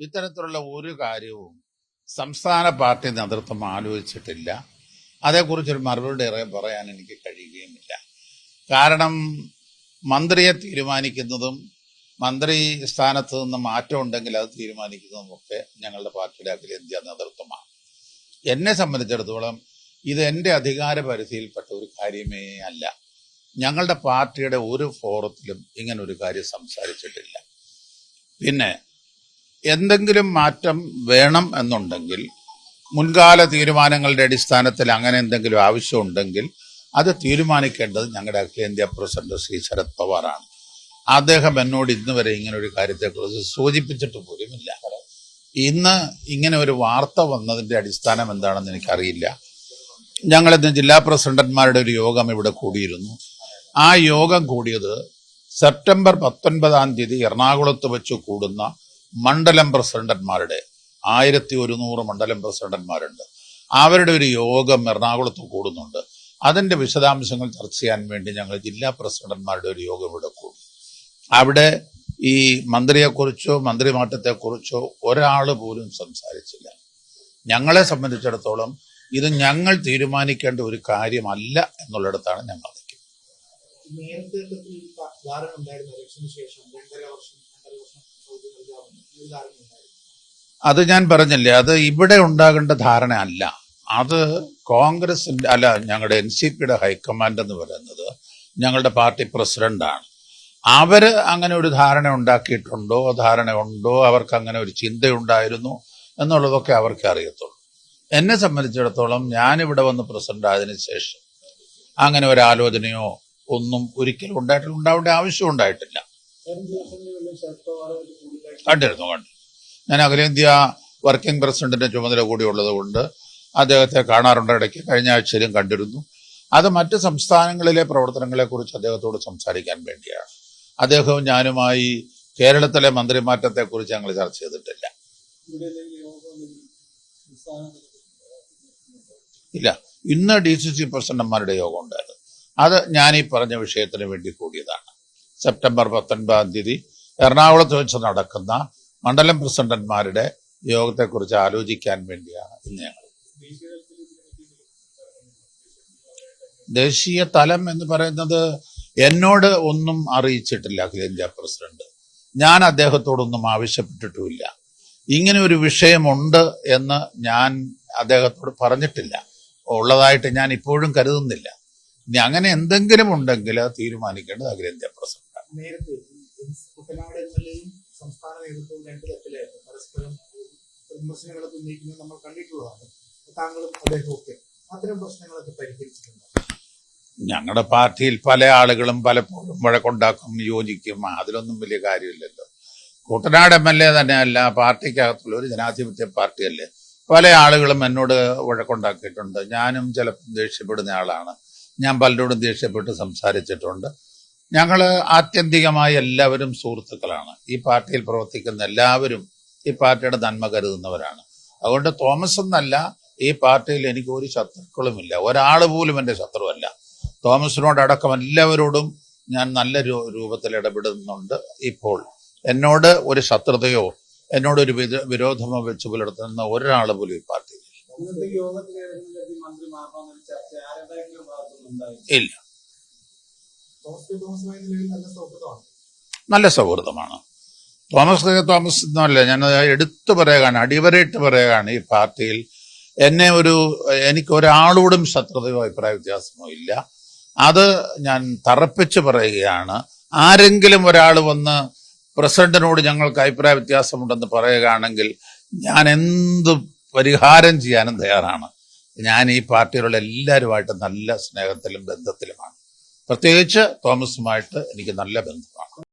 ഇത്തരത്തിലുള്ള ഒരു കാര്യവും സംസ്ഥാന പാർട്ടി നേതൃത്വം ആലോചിച്ചിട്ടില്ല. അതേക്കുറിച്ചൊരു മറുപടി ഏറെ പറയാൻ എനിക്ക് കഴിയുകയുമില്ല. കാരണം മന്ത്രിയെ തീരുമാനിക്കുന്നതും മന്ത്രി സ്ഥാനത്ത് നിന്ന് മാറ്റം ഉണ്ടെങ്കിൽ അത് തീരുമാനിക്കുന്നതുമൊക്കെ ഞങ്ങളുടെ പാർട്ടിയുടെ അഖിലേന്ത്യാ നേതൃത്വമാണ്. എന്നെ സംബന്ധിച്ചിടത്തോളം ഇത് എന്റെ അധികാര പരിധിയിൽപ്പെട്ട ഒരു കാര്യമേ അല്ല. ഞങ്ങളുടെ പാർട്ടിയുടെ ഒരു ഫോറത്തിലും ഇങ്ങനെ ഒരു കാര്യം സംസാരിച്ചിട്ടില്ല. പിന്നെ എന്തെങ്കിലും മാറ്റം വേണം എന്നുണ്ടെങ്കിൽ മുൻകാല തീരുമാനങ്ങളുടെ അടിസ്ഥാനത്തിൽ അങ്ങനെ എന്തെങ്കിലും ആവശ്യമുണ്ടെങ്കിൽ അത് തീരുമാനിക്കേണ്ടത് ഞങ്ങളുടെ അഖിലേന്ത്യാ പ്രസിഡന്റ് ശ്രീ ശരത് പവാറാണ്. അദ്ദേഹം എന്നോട് ഇന്ന് വരെ ഇങ്ങനെ ഒരു കാര്യത്തെക്കുറിച്ച് സൂചിപ്പിച്ചിട്ട് പോലുമില്ല ഇന്ന് ഇങ്ങനെ ഒരു വാർത്ത വന്നതിന്റെ അടിസ്ഥാനം എന്താണെന്ന് എനിക്കറിയില്ല. ഞങ്ങളിന്ന് ജില്ലാ പ്രസിഡന്റ്മാരുടെ ഒരു യോഗം ഇവിടെ കൂടിയിരുന്നു. ആ യോഗം കൂടിയത് സെപ്റ്റംബർ പത്തൊൻപതാം തീയതി എറണാകുളത്ത് വെച്ച് കൂടുന്ന മണ്ഡലം പ്രസിഡന്റ്മാരുടെ ആയിരത്തി ഒരുന്നൂറ് മണ്ഡലം പ്രസിഡന്റ്മാരുണ്ട് അവരുടെ ഒരു യോഗം എറണാകുളത്ത് കൂടുന്നുണ്ട്. അതിന്റെ വിശദാംശങ്ങൾ ചർച്ച ചെയ്യാൻ വേണ്ടി ഞങ്ങൾ ജില്ലാ പ്രസിഡന്റ്മാരുടെ ഒരു യോഗം ഇവിടെ കൂടും. അവിടെ ഈ മന്ത്രിയെക്കുറിച്ചോ മന്ത്രിമാറ്റത്തെക്കുറിച്ചോ ഒരാൾ പോലും സംസാരിച്ചില്ല. ഞങ്ങളെ സംബന്ധിച്ചിടത്തോളം ഇത് ഞങ്ങൾ തീരുമാനിക്കേണ്ട ഒരു കാര്യമല്ല എന്നുള്ളിടത്താണ് ഞങ്ങൾ നിൽക്കുന്നത്. അത് ഞാൻ പറഞ്ഞില്ലേ അത് ഇവിടെ ഉണ്ടാകേണ്ട ധാരണ അല്ല. അത് കോൺഗ്രസിന്റെ അല്ല ഞങ്ങളുടെ എൻ സി പിയുടെ ഹൈക്കമാൻഡ് എന്ന് പറയുന്നത് ഞങ്ങളുടെ പാർട്ടി പ്രസിഡന്റാണ്. അവർ അങ്ങനെ ഒരു ധാരണ ഉണ്ടാക്കിയിട്ടുണ്ടോ ധാരണ ഉണ്ടോ അവർക്ക് അങ്ങനെ ഒരു ചിന്തയുണ്ടായിരുന്നു എന്നുള്ളതൊക്കെ അവർക്ക് അറിയത്തുള്ളൂ. എന്നെ സംബന്ധിച്ചിടത്തോളം ഞാനിവിടെ വന്ന് പ്രസിഡന്റ് ആയതിനു ശേഷം അങ്ങനെ ഒരു ആലോചനയോ ഒന്നും ഒരിക്കലും ഉണ്ടായിട്ടില്ല ഉണ്ടാവേണ്ട ആവശ്യം ഉണ്ടായിട്ടില്ല. കണ്ടിരുന്നു കണ്ടു ഞാൻ അഖിലേന്ത്യാ വർക്കിംഗ് പ്രസിഡന്റിന്റെ ചുമതല കൂടി ഉള്ളത് കൊണ്ട് അദ്ദേഹത്തെ കാണാറുണ്ട്. ഇടയ്ക്ക് കഴിഞ്ഞ ആഴ്ചയിലും കണ്ടിരുന്നു. അത് മറ്റ് സംസ്ഥാനങ്ങളിലെ പ്രവർത്തനങ്ങളെക്കുറിച്ച് അദ്ദേഹത്തോട് സംസാരിക്കാൻ വേണ്ടിയാണ്. അദ്ദേഹവും ഞാനുമായി കേരളത്തിലെ മന്ത്രിമാറ്റത്തെക്കുറിച്ച് ഞങ്ങൾ ചർച്ച ചെയ്തിട്ടില്ല. ഇല്ല. ഇന്ന് ഡി സി സി പ്രസിഡന്റുമാരുടെ യോഗം ഉണ്ടായിരുന്നു അത് ഞാൻ ഈ പറഞ്ഞ വിഷയത്തിന് വേണ്ടി കൂടിയതാണ്. സെപ്റ്റംബർ പത്തൊൻപതാം തീയതി എറണാകുളത്ത് വെച്ച് നടക്കുന്ന മണ്ഡലം പ്രസിഡന്റുമാരുടെ യോഗത്തെക്കുറിച്ച് ആലോചിക്കാൻ വേണ്ടിയാണ് ഇന്ന് ഞങ്ങൾ. ദേശീയ തലം എന്ന് പറയുന്നത് എന്നോട് ഒന്നും അറിയിച്ചിട്ടില്ല അഖിലേന്ത്യാ പ്രസിഡന്റ്. ഞാൻ അദ്ദേഹത്തോടൊന്നും ആവശ്യപ്പെട്ടിട്ടുമില്ല. ഇങ്ങനെ ഒരു വിഷയമുണ്ട് എന്ന് ഞാൻ അദ്ദേഹത്തോട് പറഞ്ഞിട്ടില്ല. ഉള്ളതായിട്ട് ഞാൻ ഇപ്പോഴും കരുതുന്നില്ല. ഇനി അങ്ങനെ എന്തെങ്കിലും ഉണ്ടെങ്കിൽ തീരുമാനിക്കേണ്ടത് അഖിലേന്ത്യാ പ്രസിഡന്റാണ്. കുട്ടനാട് എം എൽ എയും സംസ്ഥാന നേതൃത്വവും രണ്ട് തരത്തിലായിരുന്നു. പരസ്പരം വിമർശനങ്ങളൊക്കെ ഉന്നയിക്കുന്നത് നമ്മൾ കണ്ടിട്ടുള്ളതാണ്. താങ്കളും അദ്ദേഹവും ഒക്കെ അത്തരം പ്രശ്നങ്ങളൊക്കെ പരിഹരിച്ചിട്ടുണ്ട്? ഞങ്ങളുടെ പാർട്ടിയിൽ പല ആളുകളും പലപ്പോഴും വഴക്കുണ്ടാക്കും യോജിക്കും. അതിലൊന്നും വലിയ കാര്യമില്ലല്ലോ. കുട്ടനാട് എം എൽ എ തന്നെയല്ല പാർട്ടിക്കകത്തുള്ള ഒരു ജനാധിപത്യ പാർട്ടിയല്ലേ. പല ആളുകളും എന്നോട് വഴക്കുണ്ടാക്കിയിട്ടുണ്ട് ഞാനും ചിലപ്പം ദേഷ്യപ്പെടുന്ന ആളാണ്. ഞാൻ പലരോടും ദേഷ്യപ്പെട്ട് സംസാരിച്ചിട്ടുണ്ട്. ഞങ്ങൾ ആത്യന്തികമായി എല്ലാവരും സുഹൃത്തുക്കളാണ്. ഈ പാർട്ടിയിൽ പ്രവർത്തിക്കുന്ന എല്ലാവരും ഈ പാർട്ടിയുടെ നന്മ കരുതുന്നവരാണ്. അതുകൊണ്ട് തോമസ് എന്നല്ല ഈ പാർട്ടിയിൽ എനിക്ക് ഒരു ശത്രുക്കളുമില്ല. ഒരാൾ പോലും എന്റെ ശത്രുവല്ല. തോമസിനോടടക്കം എല്ലാവരോടും ഞാൻ നല്ല രൂ- രൂപത്തിൽ ഇടപെടുന്നുണ്ട് ഇപ്പോൾ. എന്നോട് ഒരു ശത്രുതയോ എന്നോട് ഒരു വിര- വിരോധമോ വെച്ച് പുലർത്തുന്ന ഒരാൾ പോലും ഈ പാർട്ടിയിൽ ഇല്ല. നല്ല സൗഹൃദമാണ്. നല്ല സൗഹൃദമാണ് തോമസ് കെ. തോമസ് എന്നല്ല ഞാൻ എടുത്തു പറയുകയാണ് അടിവരയിട്ട് പറയുകയാണ് ഈ പാർട്ടിയിൽ. എന്നെ ഒരു എനിക്ക് ഒരാളോടും ശത്രുതയോ അഭിപ്രായ വ്യത്യാസമോ ഇല്ല. അത് ഞാൻ തറപ്പിച്ച് പറയുകയാണ്. ആരെങ്കിലും ഒരാൾ വന്ന് പ്രസിഡന്റിനോട് ഞങ്ങൾക്ക് അഭിപ്രായ വ്യത്യാസമുണ്ടെന്ന് പറയുകയാണെങ്കിൽ ഞാൻ എന്ത് പരിഹാരം ചെയ്യാനും തയ്യാറാണ്. ഞാൻ ഈ പാർട്ടിയിലുള്ള എല്ലാവരുമായിട്ട് നല്ല സ്നേഹത്തിലും ബന്ധത്തിലുമാണ്. പ്രത്യേകിച്ച് തോമസുമായിട്ട് എനിക്ക് നല്ല ബന്ധമാണ്.